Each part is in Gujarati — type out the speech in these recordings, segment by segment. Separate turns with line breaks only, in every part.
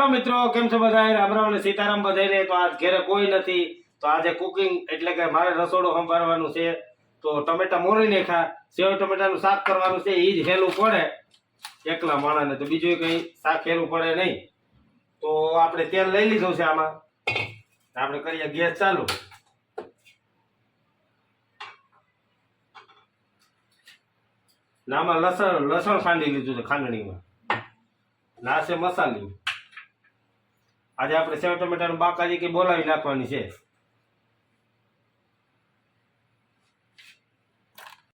હેલો મિત્રો, કેમ છો બધા રામ રામ અને સીતારામ બધાને તો આજ ઘરે કોઈ નથી. તો આજે કુકિંગ એટલે કે મારે રસોડું સંભાળવાનું છે. તો ટમેટા મોરી નાખા સેવ ટમેટાનું શાક કરવાનું છે. એ જ હેલું પડે. એકલા માણસને તો બીજું કંઈ શાક હેલું પડે નહીં. તો આપણે તેલ લઈ લીધું છે આમાં. આપણે કરીએ ગેસ ચાલુ. ને આમાં લસણ લસણ ખાંડી લીધું છે ખાંડણીમાં. ના છે મસાલી. આજે આપણે સેવ ટમેટાનું બાકાજી કે બોલાવી નાખવાની છે.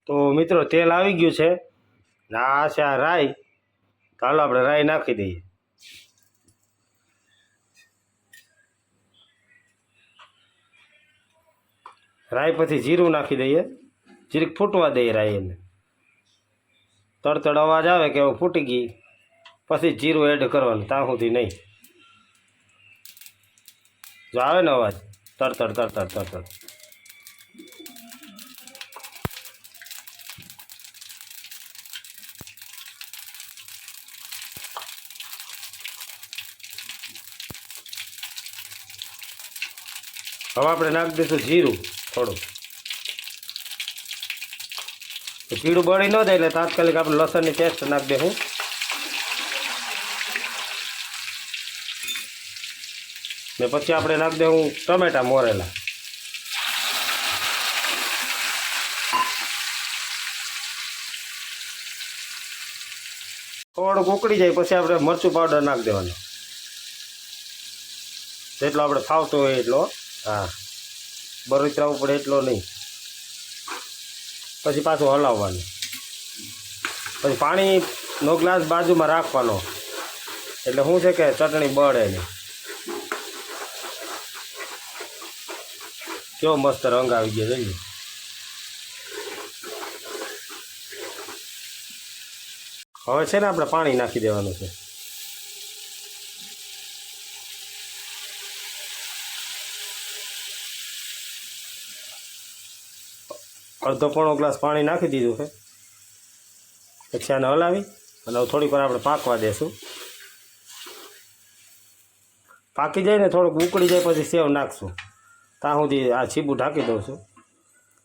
તો મિત્રો, તેલ આવી ગયું છે. આ છે આ રાઈ. તો આપણે રાઈ નાખી દઈએ. રાઈ પછી જીરું નાખી દઈએ. જીરીક ફૂટવા દઈએ રાઈ એને. તડતડ અવાજ આવે કે ફૂટી ગઈ. પછી જીરું એડ કરવાનું, ત્યાં સુધી નહીં. આવે ને અવાજ? તર તર તર તર તર તર. હવે આપણે નાખી દઈશું જીરું, થોડું. જીરું બળી ન જાય એટલે તાત્કાલિક આપણે લસણની પેસ્ટ નાખી દઈશું ને પછી આપણે નાખી દઉં ટમેટા મોરેલા. થોડુંક ઉકળી જાય પછી આપણે મરચું પાવડર નાખી દેવાનો. જેટલો આપણે ફાવતો હોય એટલો, હા. બરોતરાવું પડે એટલો નહીં. પછી પાછું હલાવવાનું. પછી પાણી નો ગ્લાસ બાજુમાં રાખવાનો. એટલે શું છે કે ચટણી બળે નહીં. કેવો મસ્ત રંગ આવી ગયો જોઈએ હવે છે ને આપણે પાણી નાખી દેવાનું છે. અડધો પોણો ગ્લાસ પાણી નાખી દીધું છે. પછી આને હલાવી અને હવે થોડીક વાર આપણે પાકવા દેશું. પાકી જાય ને થોડુંક ઉકળી જાય, પછી સેવ નાખશું. ત્યાં સુધી આ છીબું ઢાંકી દઉં છું.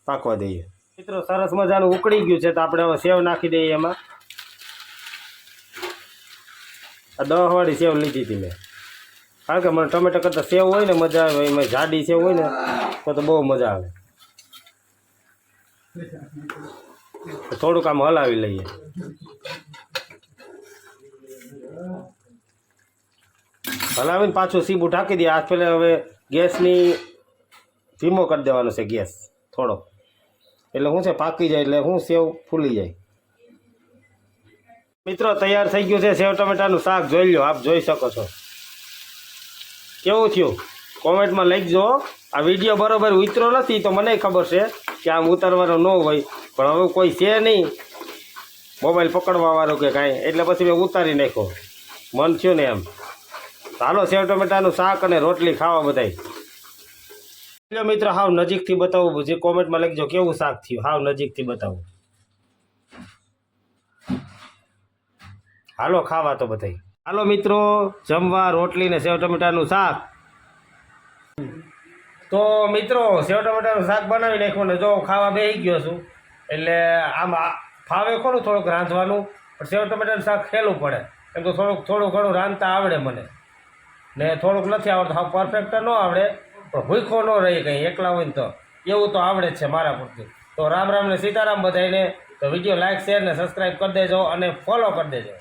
પાકવા દઈએ. મિત્રો, સરસ મજાનું ઉકળી ગયું છે તો આપણે હવે સેવ નાખી દઈએ એમાં. આ દહવાળી સેવ લીધી હતી મેં. કારણ કે મને ટમેટા કરતાં સેવ હોય ને મજા આવે, એમાં જાડી સેવ હોય ને, તો તો બહુ મજા આવે. થોડુંક આમ હલાવી લઈએ. હલાવીને પાછું સીબું ઢાંકી દઈએ. આજ પહેલાં હવે ગેસની ધીમો કરી દેવાનો છે ગેસ, થોડો. એટલે શું છે, પાકી જાય એટલે શું સેવ ફૂલી જાય. મિત્રો, તૈયાર થઈ ગયું છે સેવ ટમેટાનું શાક. જોઈ લો આપ જોઈ શકો છો. કેવું થયું? કોમેન્ટમાં લખજો. આ વીડિયો બરોબર ઉતરો નથી તો મને ખબર છે કે આમ ઉતારવાનો ન હોય. પણ હવે કોઈ છે નહીં. મોબાઈલ પકડવાવાળું કે કાંઈ. એટલે પછી મેં ઉતારી નાખ્યો. મન થયું ને એમ. ચાલો સેવ ટમેટાનું શાક અને રોટલી ખાવા બધાય. જો મિત્ર, હાવ નજીકથી બતાવું, જે કોમેન્ટમાં લખજો, કેવું શાક થયું? હાવ નજીકથી બતાવું. હાલો, ખાવા તો બધાય. હાલો મિત્રો, જમવા, રોટલી ને સેવ ટમેટાનું શાક. તો મિત્રો, સેવ ટમેટાનું શાક બનાવી નાખ્યું ને જો ખાવા બેસી ગયો છું, એટલે આમ ફાવે ખોરું થોડુંક રાંધવાનું, પણ સેવ ટમેટાનું શાક ખેલું પડે. એમ તો થોડુંક, થોડું ઘણું રાંધતા આવડે મને. ને થોડુંક નથી આવડતું હા પરફેક્ટ ન આવડે પણ ભૂખો ન રહી કંઈ, એકલા હોય ને તો. એવું તો આવડે જ છે મારા પૂરતું તો રામ રામ ને સીતારામ બધાને તો વીડિયો લાઈક શેર ને સબસ્ક્રાઈબ કરી દેજો અને ફોલો કરી દેજો.